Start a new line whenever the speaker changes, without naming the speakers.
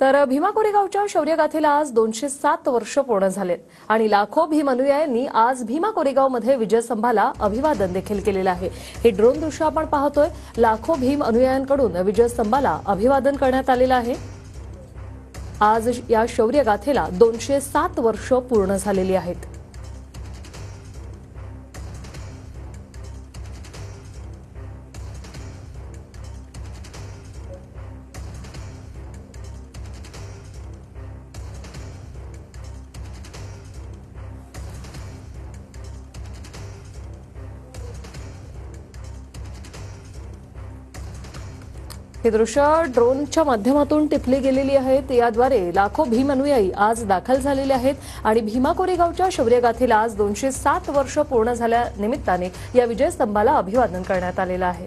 तर भीमा कोरेगावच्या शौर्यगाथेला आज दोनशे सात वर्ष पूर्ण झालेत. आणि लाखो भीम अनुयायांनी आज भीमा कोरेगावमध्ये विजयस्तंभाला अभिवादन देखील केलेलं आहे. हे ड्रोन दृश्य आपण पाहतोय. लाखो भीम अनुयायांकडून विजयस्तंभाला अभिवादन करण्यात आलेलं आहे. आज या शौर्यगाथेला दोनशे सात वर्ष पूर्ण झालेली आहेत. हे दृश्य ड्रोनच्या माध्यमातून टिपली गेलेली आहेत याद्वारे लाखो भीम अनुयायी आज दाखल झालेले आहेत आणि भीमा कोरेगावच्या शौर्यगाथेला आज दोनशे सात वर्ष पूर्ण झाल्यानिमित्ताने या विजय स्तंभाला अभिवादन करण्यात आलेलं आहे.